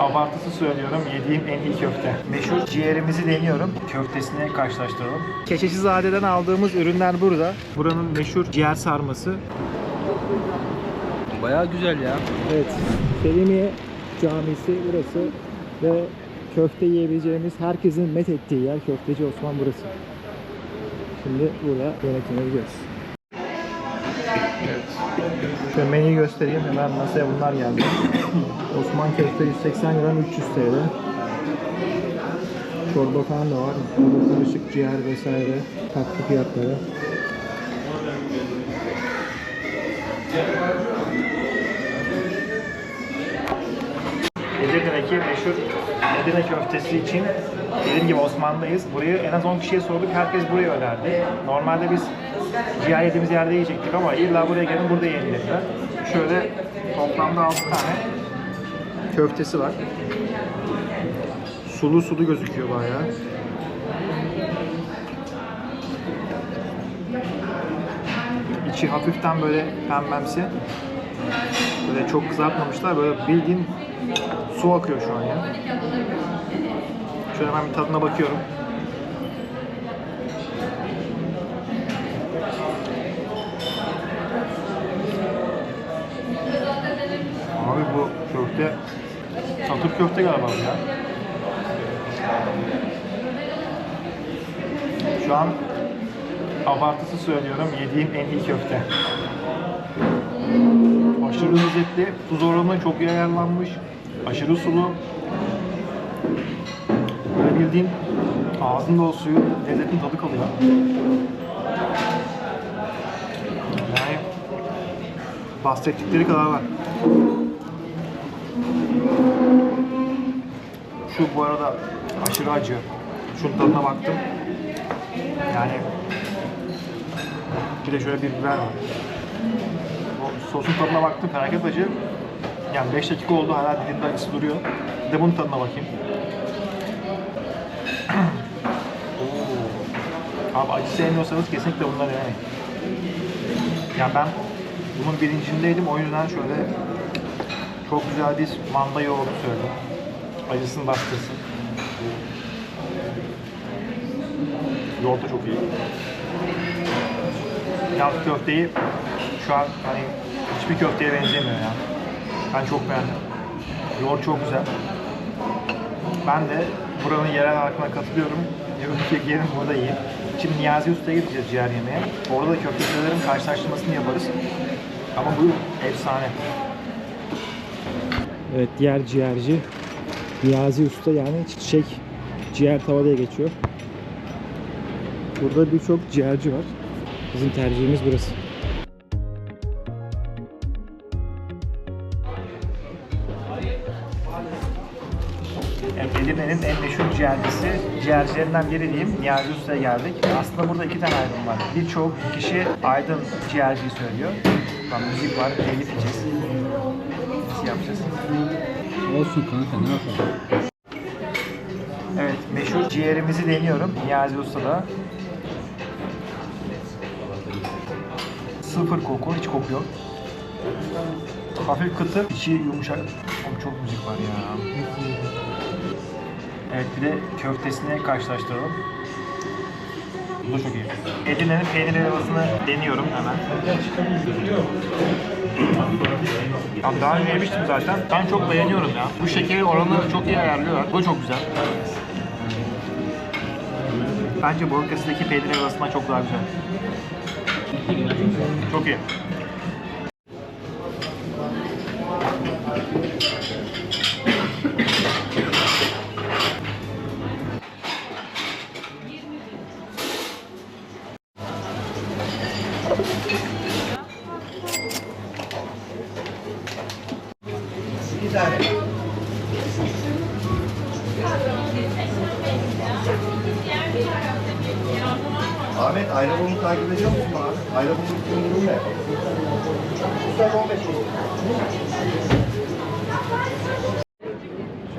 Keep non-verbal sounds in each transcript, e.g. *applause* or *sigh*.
abartısı söylüyorum yediğim en iyi köfte. Meşhur ciğerimizi deniyorum. Köftesini karşılaştıralım. Keçecizade'den aldığımız ürünler burada. Buranın meşhur ciğer sarması. Bayağı güzel ya. Evet. Selimiye Camisi burası ve köfte yiyebileceğimiz herkesin met ettiği yer Köfteci Osman burası. Şimdi burada yönetime gidiyoruz. Şöyle menüyü göstereyim. Hemen masaya bunlar geldi. *coughs* Osman köfte 180 gram 300 TL. Çorba falan da var. Burada karışık ciğer vesaire. Tatlı fiyatları. Edirne'deki meşhur Edirne köftesi için dediğim gibi Osmanlı'dayız. Burayı en az 10 kişiye sorduk. Herkes burayı önerdi. Normalde biz ciğer yediğimiz yerde yiyecektik ama illa buraya gelin burada dediler. Şöyle toplamda 6 tane köftesi var. Sulu sulu gözüküyor bayağı. İçi hafiften böyle pembemsi. Böyle çok kızartmamışlar. Böyle bildiğin su akıyor şu an ya. Şöyle hemen bir tadına bakıyorum. Abi bu köfte satır köfte galiba bu ya. Şu an abartısı söylüyorum yediğim en iyi köfte. Aşırı lezzetli, tuz oranı çok iyi ayarlanmış, aşırı sulu. Böyle bildiğin ağzında o suyun lezzetin tadı kalıyor. Yani bahsettikleri kadar var. Şu bu arada aşırı acı. Şunun tadına baktım. Yani bir de şöyle bir biber var. O sosun tadına baktım felaket acı. Yani 5 dakika oldu hala dilimde acısı duruyor. Bir de bunun tadına bakayım. *clears throat* Abi acı sevmiyorsanız kesinlikle bunları yani. Yani ben bunun bilincindeydim o yüzden şöyle çok güzel bir manda yoğurdu söyledim. Acısını bastırsın. Yoğurt da çok iyi. Yalnız köfteyi şu an hani hiçbir köfteye benzemiyor ya. Ben çok beğendim. Yoğurt çok güzel. Ben de buranın yerel halkına katılıyorum. Ki gelin burada yiyin. Şimdi Niyazi Usta'ya gideceğiz ciğer yemeye. Orada da köftecilerin karşılaştırmasını yaparız. Ama bu efsane. Evet diğer ciğerci Niyazi Usta yani çiçek ciğer tava geçiyor. Burada birçok ciğerci var. Bizim tercihimiz burası. Edirne'nin en meşhur ciğercisi, ciğercilerinden biri diyeyim, Niyazi Usta'ya geldik. Aslında burada iki tane Aydın var. Birçok kişi Aydın ciğerciyi söylüyor. Tam müzik var, telif yiyeceğiz. Olsun kanka ne yapalım. Evet, meşhur ciğerimizi deniyorum. Niyazi Usta'da. Sıfır koku, hiç koku yok. Hafif kıtır, içi yumuşak. Oğlum çok müzik var ya. Evet, bir de köftesini karşılaştıralım. Bu da çok iyi. Edirne'nin peynir helvasını deniyorum hemen. Abi daha önce yemiştim zaten. Ben çok beğeniyorum ya. Bu şekeri oranı çok iyi ayarlıyorlar. Bu çok güzel. Bence Balıkesir'deki peynir helvasından çok daha güzel. Çok iyi.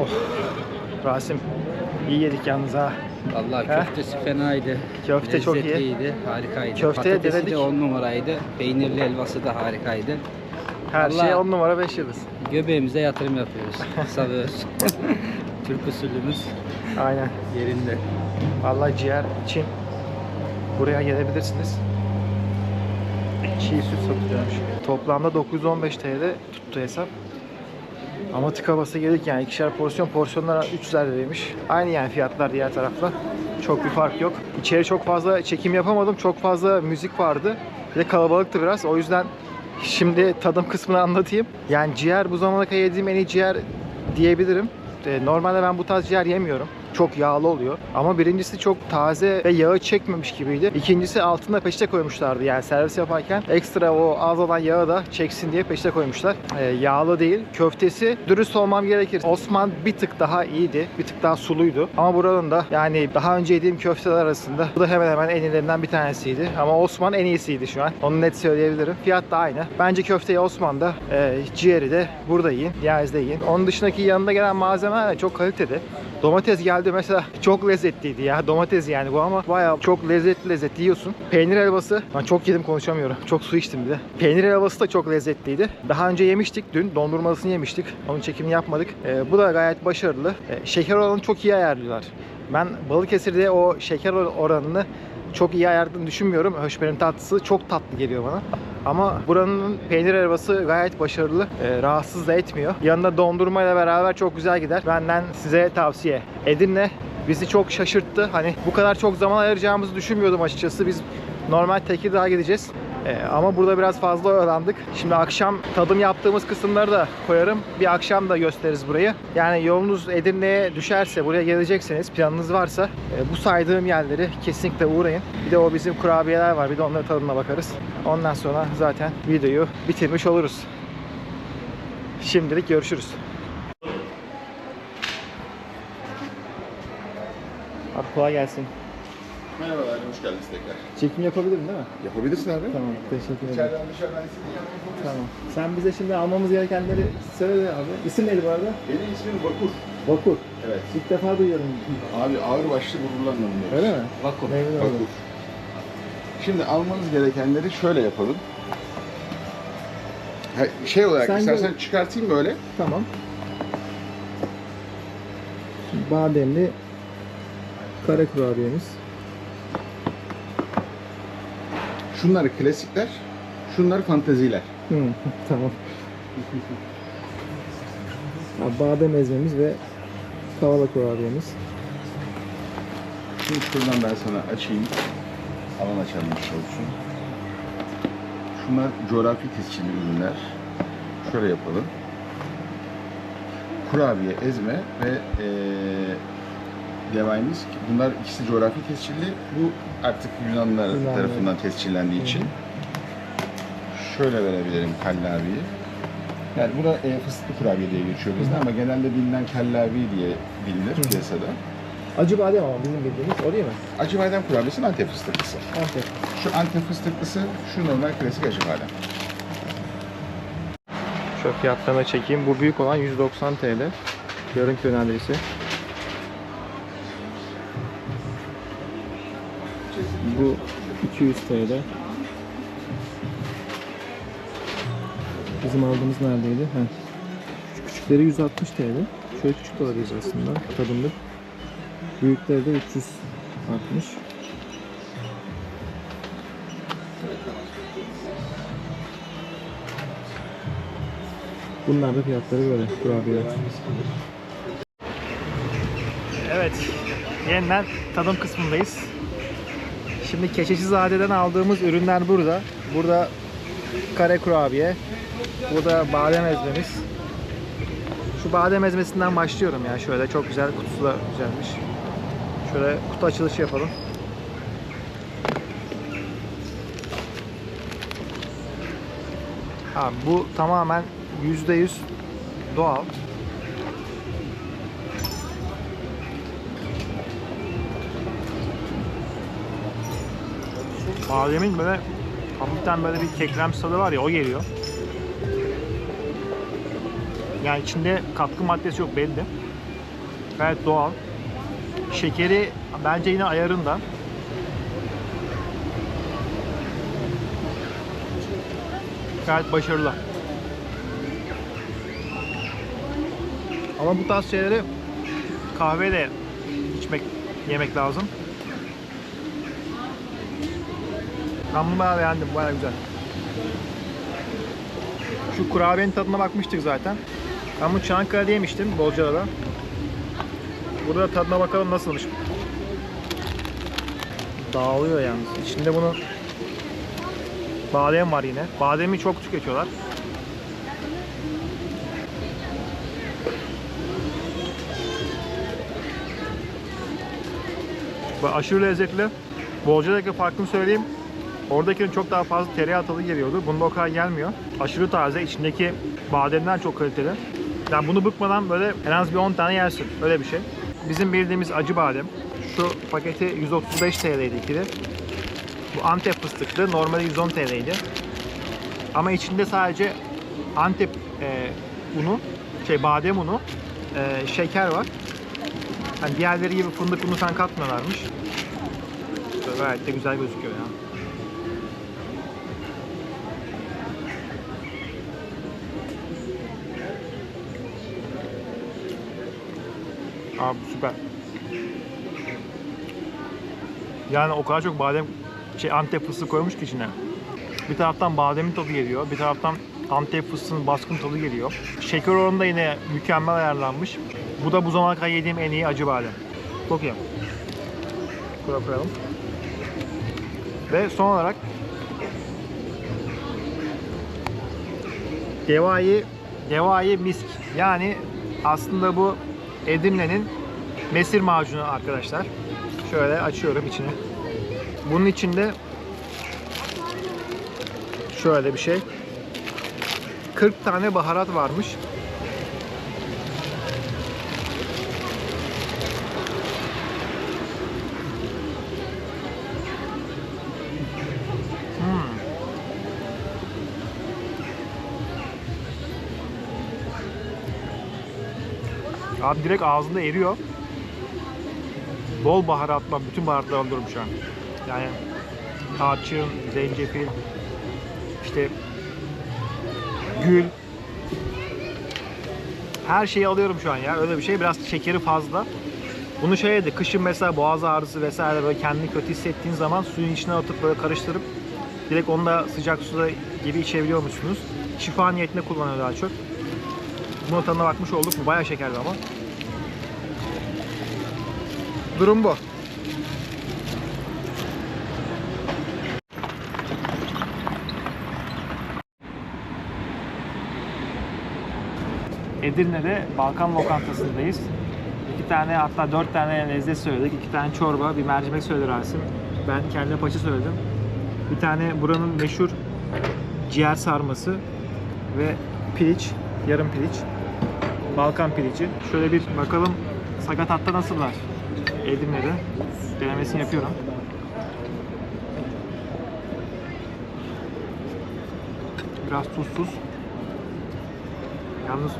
Oh. Rasim iyi yedik yalnız ha. Vallahi He? köftesi fenaydı. Köfte çok iyi. Lezzetliydi, harikaydı. Köfte Patatesi denedik. de on numaraydı. Peynirli helvası da harikaydı. Her Vallahi- şey 10 numara 5 yıldız. Göbeğimize yatırım yapıyoruz. *laughs* Salıyoruz. *laughs* Türk usulümüz Aynen. yerinde. Vallahi ciğer için buraya gelebilirsiniz. Çiğ süt satılıyormuş. Toplamda 915 TL tuttu hesap. Ama tıka basa geldik yani ikişer porsiyon. Porsiyonlar 300 liraymış. Aynı yani fiyatlar diğer tarafla. Çok bir fark yok. İçeri çok fazla çekim yapamadım. Çok fazla müzik vardı. Bir de kalabalıktı biraz. O yüzden şimdi tadım kısmını anlatayım. Yani ciğer bu zamana kadar yediğim en iyi ciğer diyebilirim. E, Normalde ben bu tarz ciğer yemiyorum. Çok yağlı oluyor. Ama birincisi çok taze ve yağı çekmemiş gibiydi. İkincisi altında peçete koymuşlardı. Yani servis yaparken ekstra o az olan yağı da çeksin diye peçete koymuşlar. E, yağlı değil. Köftesi dürüst olmam gerekir. Osman bir tık daha iyiydi. Bir tık daha suluydu. Ama buranın da yani daha önce yediğim köfteler arasında bu da hemen hemen en iyilerinden bir tanesiydi. Ama Osman en iyisiydi şu an. Onu net söyleyebilirim. Fiyat da aynı. Bence köfteyi Osman'da, e, ciğeri de burada yiyin. Yağız'da yiyin. Onun dışındaki yanında gelen malzemeler de çok kaliteli. Domates geldi mesela çok lezzetliydi ya. Domates yani bu ama bayağı çok lezzetli lezzetli yiyorsun. Peynir helvası. Ben çok yedim konuşamıyorum. Çok su içtim bir de. Peynir helvası da çok lezzetliydi. Daha önce yemiştik dün. Dondurmasını yemiştik. Onun çekimini yapmadık. Ee, bu da gayet başarılı. Ee, şeker oranını çok iyi ayarlıyorlar. Ben Balıkesir'de o şeker oranını çok iyi ayarladığını düşünmüyorum. Höşmerin tatlısı çok tatlı geliyor bana. Ama buranın peynir helvası gayet başarılı. Ee, rahatsız da etmiyor. Yanında dondurmayla beraber çok güzel gider. Benden size tavsiye. Edirne bizi çok şaşırttı. Hani bu kadar çok zaman ayıracağımızı düşünmüyordum açıkçası. Biz normal Tekirdağ'a gideceğiz. Ee, ama burada biraz fazla öğrendik. Şimdi akşam tadım yaptığımız kısımları da koyarım. Bir akşam da gösteririz burayı. Yani yolunuz Edirne'ye düşerse, buraya gelecekseniz, planınız varsa e, bu saydığım yerleri kesinlikle uğrayın. Bir de o bizim kurabiyeler var. Bir de onların tadına bakarız. Ondan sonra zaten videoyu bitirmiş oluruz. Şimdilik görüşürüz. Abi kolay gelsin. Merhabalar, hoş geldiniz tekrar. Çekim yapabilirim değil mi? Yapabilirsin abi. Tamam, teşekkür ederim. İçeriden dışarıdan istediğin yerden yapabilirsin. Tamam. Sen bize şimdi almamız gerekenleri söyle abi. İsim neydi bu arada? Benim ismim Bakur. Bakur. Evet. İlk defa duyuyorum. Abi ağır başlı gururlanma bunları. Öyle mi? Vakur. Memnun Bakur. oldum. Şimdi almanız gerekenleri şöyle yapalım. Ha, şey olarak Sen istersen gör- çıkartayım böyle. Tamam. Bademli kare kurabiyemiz. Şunlar klasikler, şunlar fanteziler. Hı, tamam. Abi, badem ezmemiz ve kavala kurabiyemiz. Şimdi şuradan ben sana açayım. Alan açılmış olsun. Şunlar coğrafi tescilli ürünler. Şöyle yapalım. Kurabiye, ezme ve eee devayımız. Bunlar ikisi coğrafi tescilli. Bu artık Yunanlılar Yunanlı. tarafından tescillendiği için. Şöyle verebilirim kallaviyi. Yani bu da e, fıstıklı kurabiye diye geçiyor bizde ama genelde bilinen kallavi diye bilinir piyasada. Acı badem ama bizim bildiğimiz o değil mi? Acı badem kurabiyesi Antep fıstıklısı. Antep. Şu Antep fıstıklısı, şu normal klasik acı badem. Şöyle fiyatlarına çekeyim. Bu büyük olan 190 TL. Yarım kilo neredeyse. Bu 200 TL. Bizim aldığımız neredeydi? Heh. Şu küçükleri 160 TL. Şöyle küçük de aslında. Tadımlık. Büyükleri de 360. Bunlar da fiyatları böyle kurabiyeler. Evet, yeniden tadım kısmındayız. Şimdi Keçecizade'den aldığımız ürünler burada. Burada kare kurabiye, burada badem ezmemiz. Şu badem ezmesinden başlıyorum ya şöyle çok güzel kutusu da güzelmiş. Şöyle kutu açılışı yapalım. Ha, bu tamamen %100 doğal. Mademin böyle hafiften böyle bir kekremsi tadı var ya o geliyor. Yani içinde katkı maddesi yok belli. Gayet doğal. Şekeri bence yine ayarında. Gayet başarılı. Ama bu tarz şeyleri kahveyle içmek, yemek lazım. Ben bunu bayağı beğendim. Bayağı güzel. Şu kurabiyenin tadına bakmıştık zaten. Ben bunu Çanakkale'de yemiştim. Bolca'da. Burada tadına bakalım nasılmış. Dağılıyor yalnız. İçinde bunu badem var yine. Bademi çok tüketiyorlar. Bu aşırı lezzetli. Bolca'daki farkını söyleyeyim. Oradakinin çok daha fazla tereyağı geliyordu. Bunda o kadar gelmiyor. Aşırı taze. içindeki bademler çok kaliteli. Yani bunu bıkmadan böyle en az bir 10 tane yersin. Öyle bir şey. Bizim bildiğimiz acı badem. Şu paketi 135 TL'ydi ikili. Bu Antep fıstıklı. Normalde 110 TL'ydi. Ama içinde sadece Antep e, unu, şey badem unu, e, şeker var. Hani diğerleri gibi fındık unu falan katmıyorlarmış. Gayet de güzel gözüküyor ya. Abi süper. Yani o kadar çok badem şey Antep fıstığı koymuş ki içine. Bir taraftan bademin tadı geliyor, bir taraftan Antep fıstığının baskın tadı geliyor. Şeker oranı yine mükemmel ayarlanmış. Bu da bu zamana kadar yediğim en iyi acı badem. Çok iyi. Ve son olarak Devai Devai misk. Yani aslında bu Edirne'nin mesir macunu arkadaşlar. Şöyle açıyorum içini. Bunun içinde şöyle bir şey. 40 tane baharat varmış. Abi direkt ağzında eriyor. Bol baharatla, bütün baharatları alıyorum şu an. Yani tarçın, zencefil, işte gül. Her şeyi alıyorum şu an ya. Öyle bir şey. Biraz şekeri fazla. Bunu şeydi, kışın mesela boğaz ağrısı vesaire böyle kendini kötü hissettiğin zaman suyun içine atıp böyle karıştırıp direkt onu da sıcak suda gibi içebiliyor musunuz? Şifa niyetine kullanıyor daha çok. Bunun tadına bakmış olduk. Bu bayağı şekerli ama. Durum bu. Edirne'de Balkan lokantasındayız. İki tane hatta dört tane lezzet söyledik. İki tane çorba, bir mercimek söyledi Rasim. Ben kendime paça söyledim. Bir tane buranın meşhur ciğer sarması ve piliç, yarım piliç. Balkan pilici. Şöyle bir bakalım sakatatta nasıllar? Edirne'de. Denemesini yapıyorum. Biraz tuzsuz. Yalnız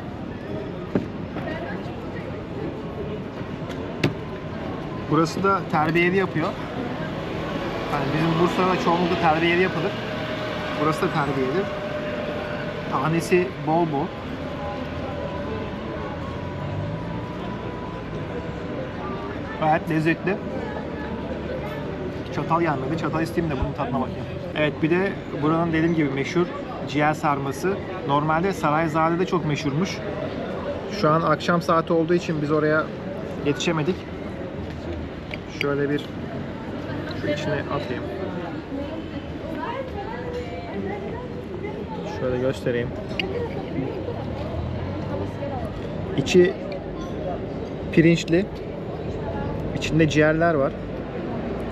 Burası da terbiyeli yapıyor. Yani bizim Bursa'da çoğunlukla terbiyeli yapılır. Burası da terbiyeli. Tanesi bol bol. Gayet lezzetli. Çatal gelmedi. Çatal isteyeyim de bunun tadına bakayım. Evet bir de buranın dediğim gibi meşhur ciğer sarması. Normalde Sarayzade'de çok meşhurmuş. Şu an akşam saati olduğu için biz oraya yetişemedik. Şöyle bir şu içine atayım. Şöyle göstereyim. İçi pirinçli. İçinde ciğerler var.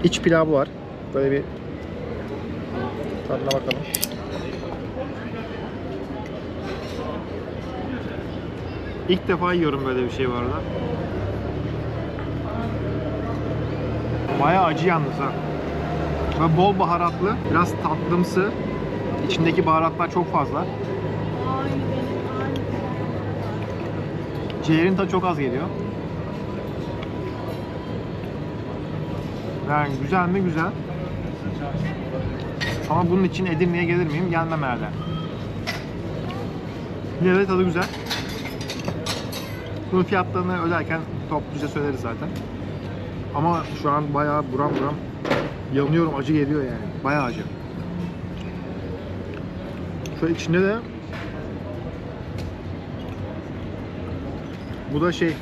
İç pilavı var. Böyle bir tadına bakalım. İlk defa yiyorum böyle bir şey bu arada. Bayağı acı yalnız ha. Ve bol baharatlı, biraz tatlımsı. İçindeki baharatlar çok fazla. Ciğerin tadı çok az geliyor. Yani güzel mi? Güzel. Ama bunun için Edirne'ye gelir miyim? Gelmem herhalde. Yine tadı güzel. Bunun fiyatlarını öderken topluca söyleriz zaten. Ama şu an bayağı buram buram yanıyorum. Acı geliyor yani. Bayağı acı. Şu içinde de bu da şey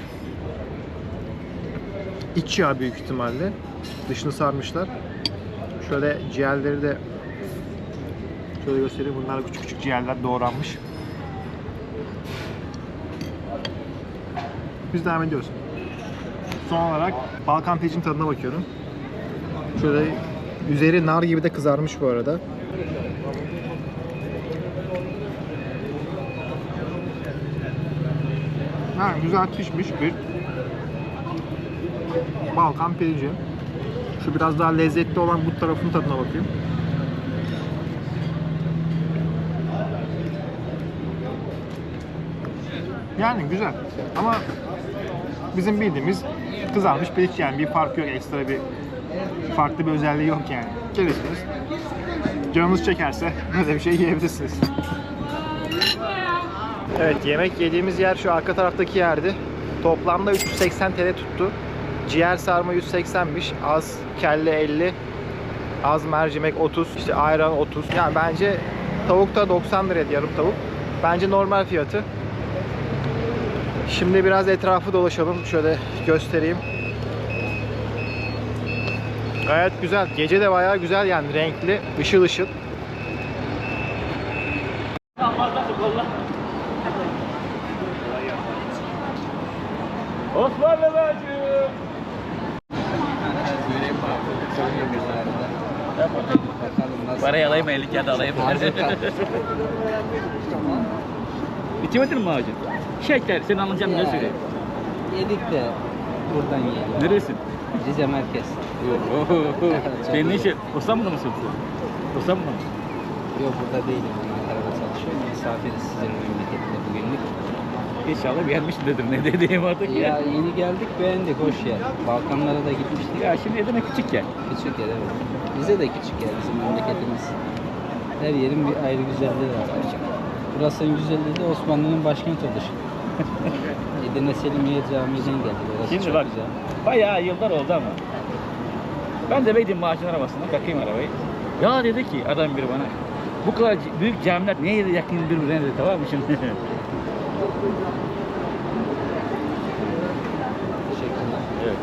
iç yağ büyük ihtimalle. Dışını sarmışlar. Şöyle ciğerleri de şöyle göstereyim. Bunlar küçük küçük ciğerler doğranmış. Biz devam ediyoruz. Son olarak Balkan pecin tadına bakıyorum. Şöyle üzeri nar gibi de kızarmış bu arada. Ha, güzel pişmiş bir Balkan pirinci. Şu biraz daha lezzetli olan bu tarafın tadına bakayım. Yani güzel ama bizim bildiğimiz kızarmış pirinç yani bir fark yok ekstra bir farklı bir özelliği yok yani. Gelirsiniz canınız çekerse böyle bir şey yiyebilirsiniz. Evet yemek yediğimiz yer şu arka taraftaki yerdi. Toplamda 380 TL tuttu. Ciğer sarma 180'miş. Az kelle 50. Az mercimek 30. işte ayran 30. Yani bence tavuk da 90 liraydı yarım tavuk. Bence normal fiyatı. Şimdi biraz etrafı dolaşalım. Şöyle göstereyim. Gayet güzel. Gece de bayağı güzel yani renkli, ışıl ışıl. Alayım 50 kağıt alayım. İçemedin mi ağacın? Şeker, seni anlayacağım ne söyleyeyim. Yedik de buradan yiyelim. Neresin? Rize merkez. Senin işin? Osmanlı'da mısın? Osmanlı'da mı? Yok burada değilim. Ankara'da çalışıyorum. Misafiriz sizin memleketinde bugünlük. İnşallah beğenmişsin dedim. Ne dediğim artık Ya ya. yeni geldik beğendik hoş yer. Balkanlara da gitmiştik. Ya şimdi Edirne küçük ya. Küçük yer evet. Bize de küçük yer bizim memleketimiz. Her yerin bir ayrı güzelliği var. Burasının güzelliği de Osmanlı'nın başkent oluşu. *laughs* Edirne Selimiye Camii'den geldik. Orası Şimdi çok bak. güzel. Bayağı yıllar oldu ama. Ben de beydim maaşın arabasına bakayım arabayı. Ya dedi ki adam biri bana. Bu kadar büyük camiler niye yakın birbirine dedi tamam mı şimdi? *laughs* Teşekkürler. evet.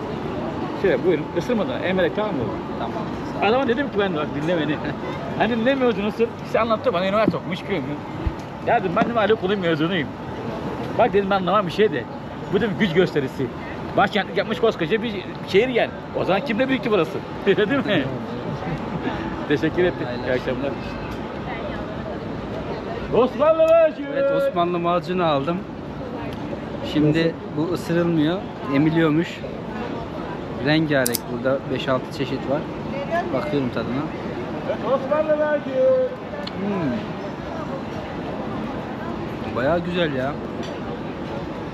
Şöyle buyurun ısırmadan emerek tamam mı? Tamam. Sağ ol. Adama dedim ki ben de bak dinle beni. *laughs* hani dinlemiyorsun? İşte anlattı bana üniversite okumuş ki. Ya dedim ben de Ali okulu mezunuyum. Bak dedim ben anlamam bir şey de. Bu dedim güç gösterisi. Başkentlik yapmış koskoca bir şehir yani. O zaman kimde büyüktü burası? Öyle *laughs* değil mi? *laughs* Teşekkür ettim. İyi akşamlar. Osmanlı başı. Evet Osmanlı macunu aldım. Şimdi bu ısırılmıyor, emiliyormuş. Rengarenk burada 5-6 çeşit var. Bakıyorum tadına. Hmm. Bayağı güzel ya.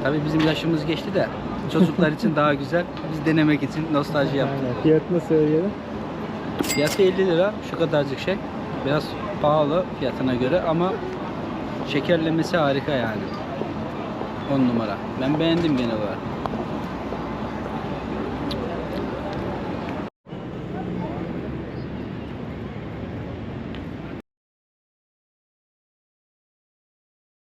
Tabii bizim yaşımız geçti de çocuklar için *laughs* daha güzel. Biz denemek için nostalji yaptık. Fiyatını söyleyelim. Fiyatı 50 lira şu kadarcık şey. Biraz pahalı fiyatına göre ama şekerlemesi harika yani. 10 numara. Ben beğendim genel olarak.